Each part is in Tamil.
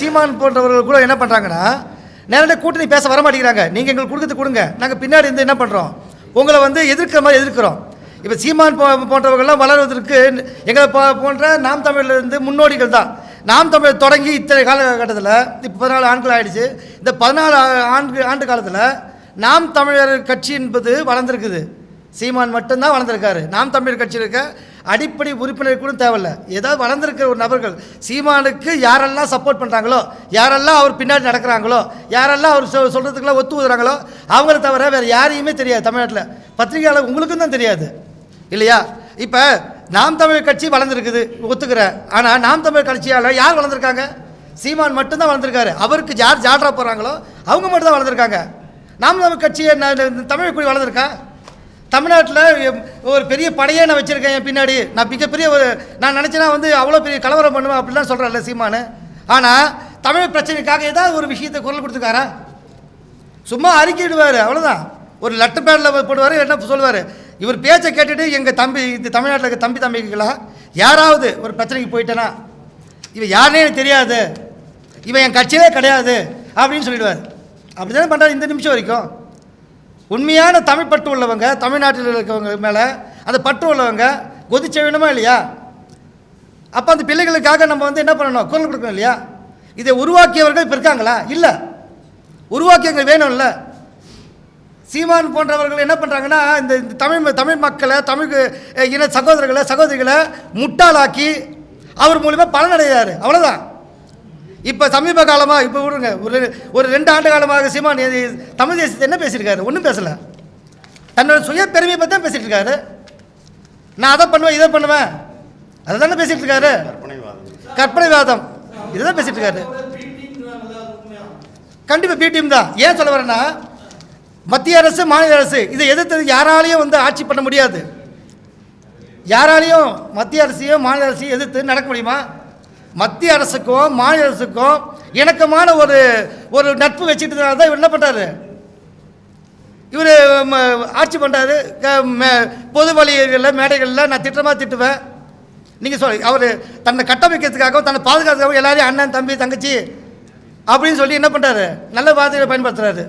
சீமான் போன்றவர்கள் கூட என்ன பண்ணுறாங்கன்னா நேரடியாக கூட்டணி பேச வர மாட்டேங்கிறாங்க. நீங்கள் எங்களுக்கு கொடுக்கறது கொடுங்க. நாங்கள் பின்னாடி இருந்து என்ன பண்ணுறோம் உங்களை வந்து எதிர்க்கிற மாதிரி எதிர்க்கிறோம். இப்போ சீமான் போ போன்றவர்கள்லாம் வளர்வதற்கு எங்களை போ போன்ற நாம் தமிழில் இருந்து முன்னோடிகள் தான். நாம் தமிழ் தொடங்கி இத்தனை காலகட்டத்தில் இப்போ பதினாலு ஆண்டுகள் ஆகிடுச்சு இந்த பதினாலு ஆண்டு ஆண்டு காலத்தில் நாம் தமிழர் கட்சி என்பது வளர்ந்துருக்குது. சீமான் மட்டும்தான் வளர்ந்துருக்காரு. நாம் தமிழர் கட்சி இருக்க அடிப்படை உறுப்பினர் கூட தேவையில்ல. ஏதாவது வளர்ந்துருக்கிற ஒரு நபர்கள் சீமானுக்கு யாரெல்லாம் சப்போர்ட் பண்ணுறாங்களோ யாரெல்லாம் அவர் பின்னாடி நடக்கிறாங்களோ யாரெல்லாம் அவர் சொல் சொல்கிறதுக்கெல்லாம் ஒத்து ஊதுறாங்களோ அவங்கள தவிர வேறு யாரையுமே தெரியாது தமிழ்நாட்டில். பத்திரிகையாளர் உங்களுக்கும் தான் தெரியாது. இல்லையா? இப்போ நாம் தமிழ் கட்சி வளர்ந்துருக்குது ஒத்துக்கிறேன். ஆனால் நாம் தமிழ் கட்சியால் யார் வளர்ந்துருக்காங்க? சீமான் மட்டும்தான் வளர்ந்துருக்காரு. அவருக்கு யார் ஜாட்ரா போகிறாங்களோ அவங்க மட்டும் தான் வளர்ந்துருக்காங்க. நாம் தமிழ் கட்சியை நான் தமிழ் குடி வளர்ந்துருக்கா? தமிழ்நாட்டில் ஒரு பெரிய படையே நான் வச்சுருக்கேன் என் பின்னாடி. நான் மிகப்பெரிய ஒரு நான் நினச்சேன்னா வந்து அவ்வளோ பெரிய கலவரம் பண்ணுவேன் அப்படிலாம் சொல்கிறேன்ல சீமானு. ஆனால் தமிழ் பிரச்சனைக்காக ஏதாவது ஒரு விஷயத்தை குரல் கொடுத்துருக்காரா சும்மா அறிக்கையிடுவார் அவ்வளோதான் ஒரு லெட்டர் பேடில் போடுவார் என்ன சொல்லுவார்? இவர் பேச்சை கேட்டுட்டு எங்கள் தம்பி இந்த தமிழ்நாட்டில் இருக்க தம்பி தம்பிகளா யாராவது ஒரு பிரச்சனைக்கு போயிட்டேனா? இவன் யாருனே எனக்கு தெரியாது. இவன் என் கட்சியிலே கிடையாது அப்படின்னு சொல்லிடுவார். அப்படி தானே பண்ணுறாரு இந்த நிமிஷம் வரைக்கும்? உண்மையான தமிழ் பற்று உள்ளவங்க தமிழ்நாட்டில் இருக்கவங்க மேலே அந்த பற்று உள்ளவங்க கொதிச்ச வேணுமா இல்லையா? அப்போ அந்த பிள்ளைகளுக்காக நம்ம வந்து என்ன பண்ணணும்? குரல் கொடுக்கணும் இல்லையா? இதை உருவாக்கியவர்கள் இப்போ இருக்காங்களா? இல்லை. உருவாக்கியவங்க வேணும்ல. சீமான் போன்றவர்கள் என்ன பண்ணுறாங்கன்னா இந்த இந்த தமிழ் தமிழ் மக்களை தமிழ் இன சகோதரர்களை சகோதரிகளை முட்டாளாக்கி அவர் மூலிமா பலனடைகிறார். அவ்வளோதான் இப்போ சமீப காலமாக இப்போ விடுங்க. ஒரு ஒரு ரெண்டு ஆண்டு காலமாக சீமான் தமிழ் தேசத்தை என்ன பேசியிருக்காரு? ஒன்றும் பேசலை. தன்னோட சுய பெருமையை பற்றி தான் பேசிகிட்டு இருக்காரு நான் அதை பண்ணுவேன் இதை பண்ணுவேன். அதை தானே பேசிகிட்டு இருக்காரு கற்பனைவாதம் இதுதான் பேசிகிட்டு இருக்காரு கண்டிப்பாக பிடிஎம் தான். ஏன் சொல்ல வரேன்னா மத்திய அரசு மாநில அரசு இதை எதிர்த்து யாராலையும் வந்து ஆட்சி பண்ண முடியாது. யாராலையும் மத்திய அரசையும் மாநில அரசையும் எதிர்த்து நடக்க முடியுமா? மத்திய அரசுக்கும் மாநில அரசுக்கும் இணக்கமான ஒரு ஒரு நட்பு வச்சுக்கிட்டதுனால தான் இவர் என்ன பண்ணுறாரு இவர் ஆட்சி பண்ணுறாரு பொது வழிகளில் மேடைகளில் நான் திட்டமாக திட்டுவேன். நீங்கள் சொல் அவர் தன்னை கட்டமைக்கிறதுக்காகவும் தன்னை பாதுகாத்துக்காகவும் எல்லாரையும் அண்ணன் தம்பி தங்கச்சி அப்படின்னு சொல்லி என்ன பண்ணுறாரு நல்ல வார்த்தைகளை பயன்படுத்துகிறாரு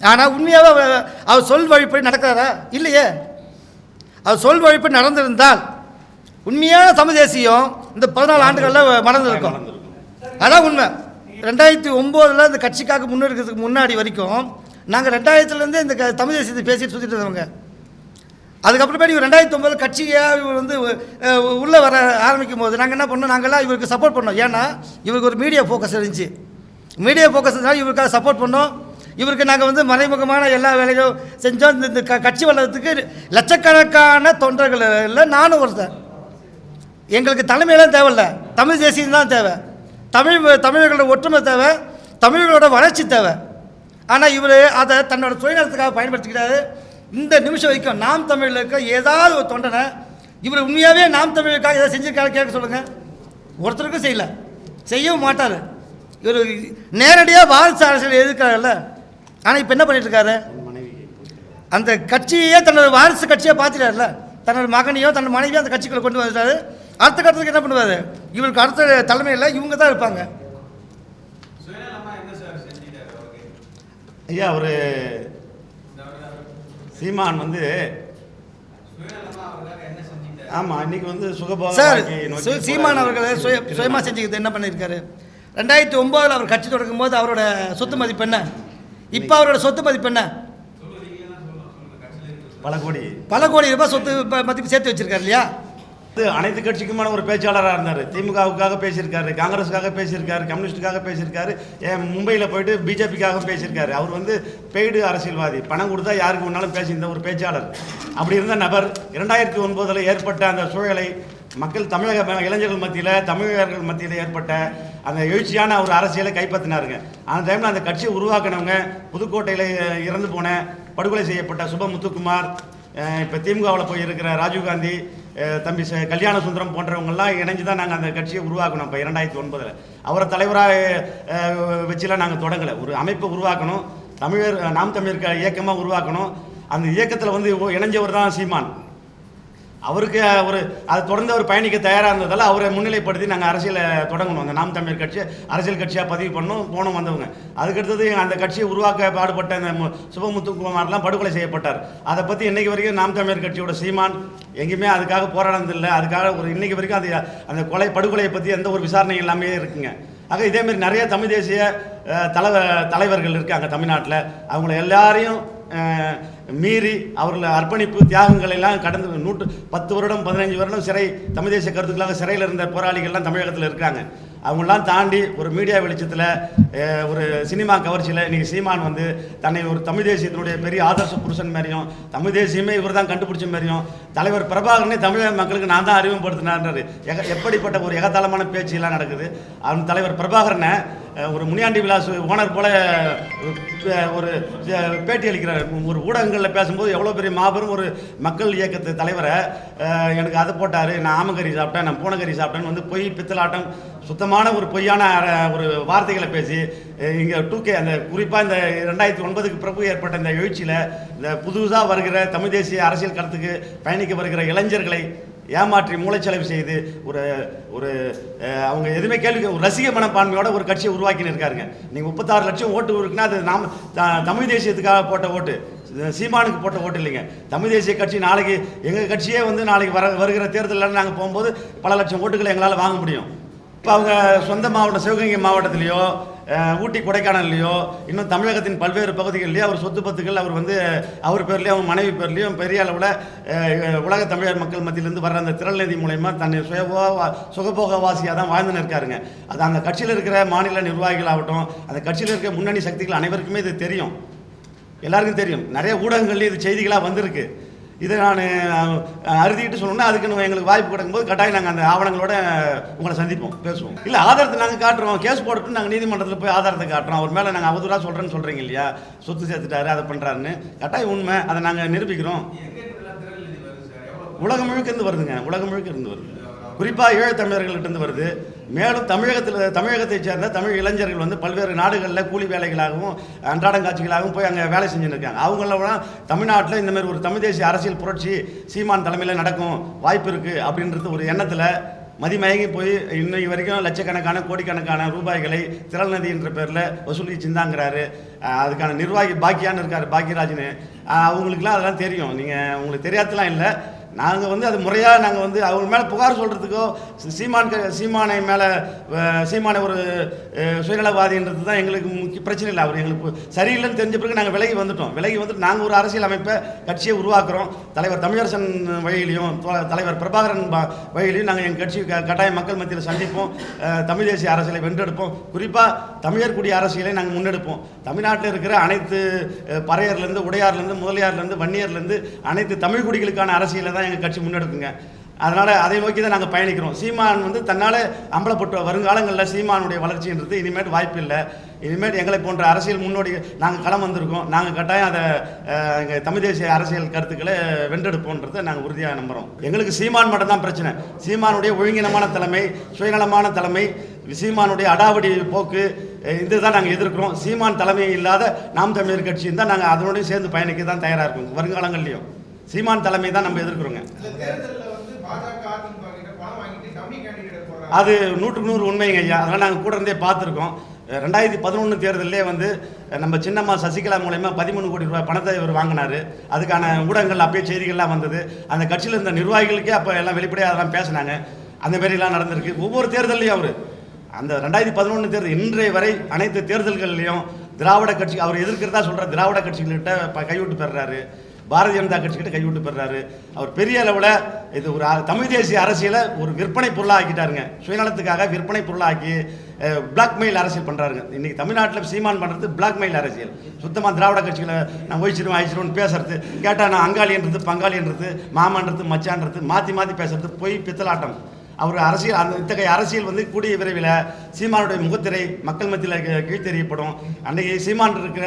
ஆனால் உண்மையாக அவர் அவர் சொல் வழிப்படி நடக்கிறாரா? இல்லையே. அவர் சொல் வழிப்படி நடந்திருந்தால் உண்மையான சமதேசியம் இந்த பதினாலு ஆண்டுகளில் மறந்துருக்கோம். அதான் உண்மை. ரெண்டாயிரத்தி ஒம்போதில் இந்த கட்சிக்காக முன்னெடுக்கிறதுக்கு முன்னாடி வரைக்கும் நாங்கள் ரெண்டாயிரத்துலேருந்து இந்த க- தமிழ் தேசியத்தை பேசிட்டு சுற்றிட்டு இருந்தவங்க. அதுக்கப்புறமேட்டு இவர் ரெண்டாயிரத்தி ஒம்பது கட்சியாக இவர் வந்து உள்ளே வர ஆரம்பிக்கும் போது நாங்கள் என்ன பண்ணோம்? நாங்கள்லாம் இவருக்கு சப்போர்ட் பண்ணோம். ஏன்னா இவருக்கு ஒரு மீடியா ஃபோக்கஸ் இருந்துச்சு. மீடியா ஃபோக்கஸ் இருந்தாலும் இவருக்காக சப்போர்ட் பண்ணோம். இவருக்கு நாங்கள் வந்து மறைமுகமான எல்லா வேலையும் செஞ்சோம். இந்த இந்த க- கட்சி வளர்கிறதுக்கு லட்சக்கணக்கான தொண்டர்கள் இல்லை நானும் ஒருத்தன். எங்களுக்கு தலைமையெல்லாம் தேவையில்ல. தமிழ் தேசியம் தான் தேவை. தமிழ் தமிழர்களோட ஒற்றுமை தேவை. தமிழர்களோட வளர்ச்சி தேவை. ஆனால் இவர் அதை தன்னோட சுயநலத்துக்காக பயன்படுத்திக்கிட்டாரு. இந்த நிமிஷம் வரைக்கும் நாம் தமிழில் இருக்க ஏதாவது ஒரு தொண்டனை இவர் உண்மையாகவே நாம் தமிழுக்காக ஏதாவது செஞ்சிருக்காரு கேட்க சொல்லுங்கள் ஒருத்தருக்கும் செய்யலை. செய்யவும் மாட்டார். இவர் நேரடியாக வாரிசு அரசியல் எதிர்க்கிறாருல்ல. ஆனால் இப்போ என்ன பண்ணிட்டுருக்காரு? அந்த கட்சியே தன்னோட வாரிசு கட்சியாக பார்த்துட்டார்ல தன்னோட மகனையோ தன்னோட மனைவியோ அந்த கட்சிகளை கொண்டு வந்துட்டாரு. அடுத்த கட்டத்துக்கு என்ன பண்ணுவார்? இவருக்கு அடுத்த தலைமையில் இவங்க தான் இருப்பாங்க. ஐயா ஒரு சீமான் வந்து ஆமா இன்னைக்கு வந்து சுகபோக சார் சீமான். அவர்களை சுய சுயமாக செஞ்சுக்கிறது என்ன பண்ணியிருக்காரு? ரெண்டாயிரத்தி ஒம்போதில் அவர் கட்சி தொடங்கும் போது அவரோட சொத்து மதிப்பு என்ன? இப்போ அவரோட சொத்து மதிப்பு என்ன? பல கோடி. பல கோடி ரூபாய் சொத்து மதிப்பு சேர்த்து வச்சிருக்காரு இல்லையா? இது அனைத்து கட்சிக்குமான ஒரு பேச்சாளராக இருந்தார். திமுகவுக்காக பேசியிருக்காரு காங்கிரஸுக்காக பேசியிருக்காரு கம்யூனிஸ்டுக்காக பேசியிருக்காரு ஏன் மும்பையில் போயிட்டு பிஜேபிக்காக பேசியிருக்காரு. அவர் வந்து பெய்டு அரசியல்வாதி. பணம் கொடுத்தா யாருக்கு வேணாலும் பேசியிருந்த ஒரு பேச்சாளர். அப்படி இருந்த நபர் இரண்டாயிரத்தி ஒன்பதில் ஏற்பட்ட அந்த சூழலை மக்கள் தமிழக இளைஞர்கள் மத்தியில் தமிழர்கள் மத்தியில் ஏற்பட்ட அந்த எழுச்சியான ஒரு அரசியலை கைப்பற்றினாருங்க. அந்த டைமில் அந்த கட்சியை உருவாக்கினவங்க புதுக்கோட்டையில் இறந்து போன படுகொலை செய்யப்பட்ட சுப முத்துக்குமார் இப்போ திமுகவில் போய் இருக்கிற ராஜீவ்காந்தி தம்பி ச- கல்யாண சுந்தரம் போன்றவங்கெல்லாம் இணைஞ்சு தான் நாங்கள் அந்த கட்சியை உருவாக்கணும். இப்போ இரண்டாயிரத்தி ஒன்பதில். அவரை தலைவராக வச்சுலாம் நாங்கள் தொடங்கலை. ஒரு அமைப்பை உருவாக்கணும். தமிழர் நாம் தமிழர் இயக்கமாக உருவாக்கணும். அந்த இயக்கத்தில் வந்து இணைஞ்சவர் தான் சீமான். அவருக்கு அவர் அது தொடர்ந்து அவர் பயணிக்க தயாராக இருந்ததால் அவரை முன்னிலைப்படுத்தி நாங்கள் அரசியலை தொடங்கணும். அந்த நாம் தமிழர் கட்சி அரசியல் கட்சியாக பதிவு பண்ணோம் போனோம் வந்தவங்க. அதுக்கடுத்தது அந்த கட்சியை உருவாக்க பாடுபட்ட அந்த சுபமுத்துக்குமார்லாம் படுகொலை செய்யப்பட்டார். அதை பற்றி இன்றைக்கு வரைக்கும் நாம் தமிழர் கட்சியோட சீமான் எங்கேயுமே அதுக்காக போராடினதில்லை. அதுக்காக ஒரு இன்றைக்கு வரைக்கும் அது அந்த கொலை படுகொலையை பற்றி எந்த ஒரு விசாரணை எல்லாமே இருக்குங்க. ஆக இதேமாரி நிறைய தமிழ் தேசிய தலைவர் தலைவர்கள் இருக்காங்க தமிழ்நாட்டில். அவங்கள எல்லாரையும் மீறி அவர்கள் அர்ப்பணிப்பு தியாகங்கள் எல்லாம் கடந்து நூற்று பத்து வருடம் பதினஞ்சு வருடம் சிறை தமிழ் தேசிய கருத்துக்களாக சிறையில் இருந்த போராளிகள்லாம் தமிழகத்தில் இருக்காங்க. அவங்களாம் தாண்டி ஒரு மீடியா வெளிச்சத்தில் ஒரு சினிமா கவர்ச்சியில் இன்றைக்கி சீமான் வந்து தன்னை ஒரு தமிழ் தேசியத்தினுடைய பெரிய ஆதர்ச புருஷன் மாதிரியும் தமிழ் தேசியமே இவர் தான் கண்டுபிடிச்ச மாதிரியும் தலைவர் பிரபாகரனே தமிழக மக்களுக்கு நான் தான் அறிமுகப்படுத்தினார்ன்றாரு. எக எப்படிப்பட்ட ஒரு எகத்தாளமான பேச்சு எல்லாம் நடக்குது. அவன் தலைவர் பிரபாகரனை ஒரு முனியாண்டி விலாஸ் ஓனர் போல ஒரு பேட்டி அளிக்கிறார். ஒரு ஊடகங்களில் பேசும்போது எவ்வளோ பெரிய மாபெரும் ஒரு மக்கள் இயக்கத்து தலைவரை எனக்கு அதை போட்டார். நான் ஆமக்கறி சாப்பிட்டேன் நான் பூனக்கறி சாப்பிட்டேன்னு வந்து பொய் பித்தலாட்டம் சுத்தமான ஒரு பொய்யான ஒரு வார்த்தைகளை பேசி இங்கே டூ கே அந்த குறிப்பாக இந்த ரெண்டாயிரத்தி ஒன்பதுக்கு பிறகு ஏற்பட்ட இந்த எழுச்சியில் இந்த புதுசாக வருகிற தமிழ் தேசிய அரசியல் கருத்துக்கு பயணிக்க வருகிற இளைஞர்களை ஏமாற்றி மூளைச்சலவு செய்து ஒரு ஒரு அவங்க எதுவுமே கேள்வி ஒரு ரசிக மனப்பான்மையோட ஒரு கட்சியை உருவாக்கின்னு இருக்காருங்க. நீங்கள் முப்பத்தாறு லட்சம் ஓட்டு இருக்குன்னா அது நாம் த- தமிழ் தேசியத்துக்காக போட்ட ஓட்டு சீமானுக்கு போட்ட ஓட்டு இல்லைங்க. தமிழ் தேசிய கட்சி நாளைக்கு எங்கள் கட்சியே வந்து நாளைக்கு வர வருகிற தேர்தலில் நாங்கள் போகும்போது பல லட்சம் ஓட்டுகளை எங்களால் வாங்க முடியும். இப்போ அவங்க சொந்த மாவட்டம் சிவகங்கை மாவட்டத்திலேயோ ஊட்டி கொடைக்கானல்லையோ இன்னும் தமிழகத்தின் பல்வேறு பகுதிகளிலேயோ அவர் சொத்து பத்துக்கள் அவர் வந்து அவர் பேர்லேயும் அவங்க மனைவி பேர்லேயும் பெரிய அளவில் உலக தமிழர் மக்கள் மத்தியிலேருந்து வர்ற அந்த திரள் நிதி மூலயமா தன்னை சுயபோக வாசியாக தான் வாழ்ந்துன்னு இருக்காருங்க அது அந்த கட்சியில் இருக்கிற மாநில நிர்வாகிகள் ஆகட்டும் அந்த கட்சியில் இருக்கிற முன்னணி சக்திகள் அனைவருக்குமே இது தெரியும். எல்லாருக்கும் தெரியும். நிறைய ஊடகங்கள்லேயும் இது செய்திகளாக வந்திருக்கு. இதை நான் அறுதிட்டு சொல்லணும்னா அதுக்கு எங்களுக்கு வாய்ப்பு கிடைக்கும்போது கட்டாயம் நாங்கள் அந்த ஆவணங்களோட உங்களை சந்திப்போம் பேசுவோம். இல்லை ஆதாரத்தை நாங்கள் காட்டுறோம். கேஸ் போட்டு நாங்கள் நீதிமன்றத்தில் போய் ஆதாரத்தை காட்டுறோம். அவர் மேலே நாங்கள் அவதூறாக சொல்கிறேன்னு சொல்கிறீங்க இல்லையா? சொத்து சேர்த்துட்டாரு அதை பண்ணுறாருன்னு கட்டாயம் உண்மை. அதை நாங்கள் நிரூபிக்கிறோம். உலகம் முழுக்க இருந்து வருதுங்க. உலகம் முழுக்க இருந்து வருது. குறிப்பாக ஈழத் தமிழர்கள்ட்டிருந்து வருது. மேலும் தமிழகத்தில் தமிழகத்தைச் சேர்ந்த தமிழ் இளைஞர்கள் வந்து பல்வேறு நாடுகளில் கூலி வேலைகளாகவும் அன்றாடங்காட்சிகளாகவும் போய் அங்கே வேலை செஞ்சுன்னு இருக்காங்க அவங்களெல்லாம் தமிழ்நாட்டில் இந்த மாதிரி ஒரு தமிழ் தேசிய அரசியல் புரட்சி சீமான் தலைமையில் நடக்கும் வாய்ப்பு இருக்குது அப்படின்றது ஒரு எண்ணத்தில் மதிமயங்கி போய் இன்னைக்கு வரைக்கும் லட்சக்கணக்கான கோடிக்கணக்கான ரூபாய்களை திரள் நதின்ற பேரில் வசூலி சிந்தாங்கிறாரு அதுக்கான நிர்வாகி பாக்கியான்னு இருக்கார் பாக்கியராஜ்னு அவங்களுக்குலாம் அதெல்லாம் தெரியும். நீங்கள் உங்களுக்கு தெரியாதலாம் இல்லை. நாங்கள் வந்து அது முறையாக நாங்கள் வந்து அவங்க மேலே புகார் சொல்கிறதுக்கோ சீமான் சீமானை மேலே சீமானை ஒரு சுயநலவாதின்றது தான் எங்களுக்கு முக்கிய பிரச்சனை இல்லை. அவர் எங்களுக்கு சரியில்லைன்னு தெரிஞ்ச பிறகு நாங்கள் விலகி வந்துட்டோம். விலகி வந்துட்டு நாங்கள் ஒரு அரசியல் அமைப்பை கட்சியை உருவாக்குறோம். தலைவர் தமிழரசன் வழியிலையும் தோ- தலைவர் பிரபாகரன் வழியிலையும் நாங்கள் எங்கள் கட்சி க- மக்கள் மத்தியில் சந்திப்போம். தமிழ் தேசிய அரசியலை வென்றெடுப்போம். குறிப்பாக தமிழர் குடி அரசியலை நாங்கள் முன்னெடுப்போம். தமிழ்நாட்டில் இருக்கிற அனைத்து பறையர்லேருந்து உடையார்லேருந்து முதலியார்லேருந்து வன்னியர்லேருந்து அனைத்து தமிழ் குடிகளுக்கான அரசியலை தான் எங்கள் கட்சி முன்னெடுக்குங்க. அதனால் அதை நோக்கி தான் நாங்கள் பயணிக்கிறோம். சீமான் வந்து தன்னால் அம்பலப்பட்டு வருங்காலங்களில் சீமானுடைய வளர்ச்சின்றது இனிமேல் வாய்ப்பு இல்லை. இனிமேல் எங்களை போன்ற அரசியல் முன்னோடி நாங்கள் களம் வந்திருக்கோம். நாங்கள் கட்டாயம் அதை எங்கள் தமிழ் தேசிய அரசியல் கருத்துக்களை வென்றெடுப்போன்றதை நாங்கள் உறுதியாக நம்புகிறோம் எங்களுக்கு சீமான் மட்டும் தான் பிரச்சனை. சீமானுடைய ஒழுங்கினமான தலைமை சுயநலமான தலைமை சீமானுடைய அடாவடி போக்கு இதுதான் நாங்கள் எதிர்க்கிறோம். சீமான் தலைமை இல்லாத நாம் தமிழர் கட்சியும் தான் நாங்கள் அதனோடய சேர்ந்து பயணிக்க தான் தயாராக இருக்கோம். வருங்காலங்கள்லையும். சீமான் தலைமை தான் நம்ம எதிர்க்கிறோங்க. அது நூற்றுக்கு நூறு உண்மைங்க ஐயா. அதனால் நாங்கள் கூட இருந்தே பார்த்துருக்கோம். ரெண்டாயிரத்தி பதினொன்று தேர்தலே வந்து நம்ம சின்னம்மா சசிகலா மூலயமா பதிமூணு கோடி ரூபாய் பணத்தை இவர் வாங்கினார். அதுக்கான ஊடகங்கள் அப்பயே செய்திகள்லாம் வந்தது. அந்த கட்சியில் இருந்த நிர்வாகிகளுக்கே அப்போ எல்லாம் வெளிப்படையாக அதெல்லாம் பேசினாங்க. அந்த மாதிரிலாம் நடந்திருக்கு. ஒவ்வொரு தேர்தல்லையும் அவர். அந்த ரெண்டாயிரத்தி பதினொன்று தேர்தல் இன்றைய வரை அனைத்து தேர்தல்கள்லையும் திராவிட கட்சி அவர் எதிர்க்கிறதா சொல்கிற திராவிட கட்சிகள்கிட்ட கைவிட்டு பெறுறாரு. பாரதிய ஜனதா கட்சிக்கிட்ட கைவிட்டு பெறாரு அவர் பெரிய அளவில் இது ஒரு தமிழ் தேசிய அரசியலை ஒரு விற்பனை பொருளாக ஆக்கிட்டாருங்க சுயநலத்துக்காக விற்பனை பொருளாக்கி பிளாக்மெயில் அரசியல் பண்ணுறாருங்க இன்னைக்கு தமிழ்நாட்டில் சீமான் பண்ணுறது பிளாக்மெயில் அரசியல். சுத்தமாக திராவிட கட்சிகளை நான் ஒழிச்சிருவேன் அழிச்சிருவேன் பேசுறது. கேட்டால் நான் அங்காளின்றது பங்காளின்றது மாமான்றது மச்சான்றது மாற்றி மாற்றி பேசுறது பொய் பித்தலாட்டம். அவர் அரசியல் அந்த இத்தகைய அரசியல் வந்து கூடிய விரைவில் சீமானுடைய முகத்திரை மக்கள் மத்தியில் கீழ்த்தெறியப்படும். அன்றைக்கு சீமான் இருக்கிற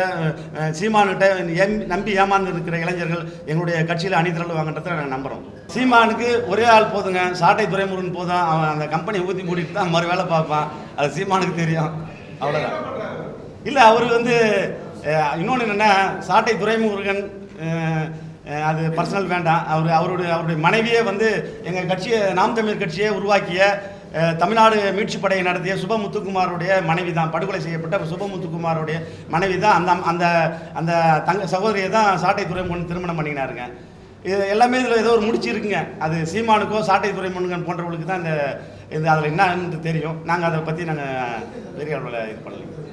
சீமான்கிட்ட ஏம் நம்பி ஏமாந்து இருக்கிற இளைஞர்கள் எங்களுடைய கட்சியில் அணிதிரளுவாங்கன்றதை நாங்கள் நம்புகிறோம் சீமானுக்கு ஒரே ஆள் போதுங்க. சாட்டை துறைமுருகன் போதும். அவன் அந்த கம்பெனி ஊற்றி மூடிட்டு தான் மறு வேலை பார்ப்பான். அது சீமானுக்கு தெரியும். அவ்வளோதான் இல்லை அவர் வந்து இன்னொன்று என்னென்னா சாட்டை துரைமுருகன் அது பர்சனல் வேண்டாம். அவர் அவருடைய அவருடைய மனைவியே வந்து எங்கள் கட்சியை நாம் தமிழர் கட்சியை உருவாக்கிய தமிழ்நாடு மீட்சிப் படையை நடத்திய சுபமுத்துக்குமாருடைய மனைவி தான் படுகொலை செய்யப்பட்ட சுப முத்துக்குமாருடைய மனைவி தான் அந்த அந்த அந்த தங்க சகோதரியை தான் சாட்டை துறைமுகன் திருமணம் பண்ணினாருங்க இது எல்லாமே இதில் ஏதோ ஒரு முடிச்சு இருக்குங்க. அது சீமானுக்கோ சாட்டை துறைமுகன் போன்றவர்களுக்கு தான் இந்த இது அதில் என்னன்னு தெரியும். நாங்கள் அதை பற்றி நாங்கள் பெரிய அளவில் இது பண்ணலைங்க.